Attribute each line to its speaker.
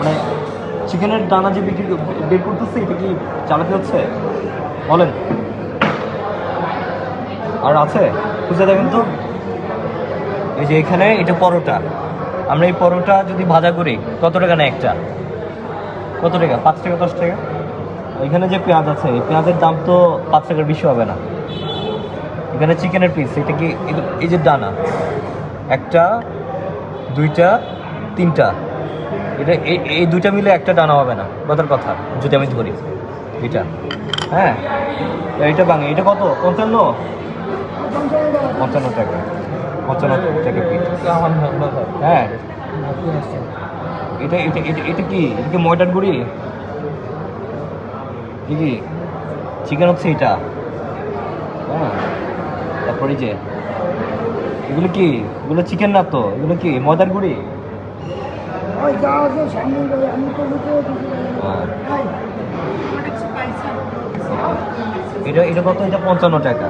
Speaker 1: মানে চিকেনের দানা যে বিক্রি বের করতেছে, এটা কি চালাতে হচ্ছে? বলেন। আর আছে? খুঁজে দেখেন তো। এই যে এখানে এটা পরোটা। আমরা এই পরোটা যদি ভাজা করি, কত টাকা নেয় একটা? কত টাকা? পাঁচ টাকা, দশ টাকা? এখানে যে পেঁয়াজ আছে, এই পেঁয়াজের দাম তো পাঁচ টাকার বেশি হবে না। এখানে চিকেনের পিস এটা কি এই যে দানা। একটা, দুইটা, তিনটা। এটা এই- দুইটা মিলে একটা ডানা হবে না, কথার কথা, যদি আমি ধরি এটা হ্যাঁ এইটা ভাঙে এটা কত? পঞ্চান্ন? পঞ্চান্ন টাকা পঞ্চান্ন টাকা হ্যাঁ। এটা এটা এটা এটা কি? এটা কি ময়দার গুঁড়ি? কি কি? চিকেন হচ্ছে এটা? হ্যাঁ তারপরে যে, এগুলো কি? এগুলো চিকেন না তো? এগুলো কি? ময়দার গুঁড়ি?
Speaker 2: ওই যা আছে সামনে আমি তো
Speaker 1: হ্যাঁ। এটা এটা কত? এটা পঞ্চান্ন টাকা।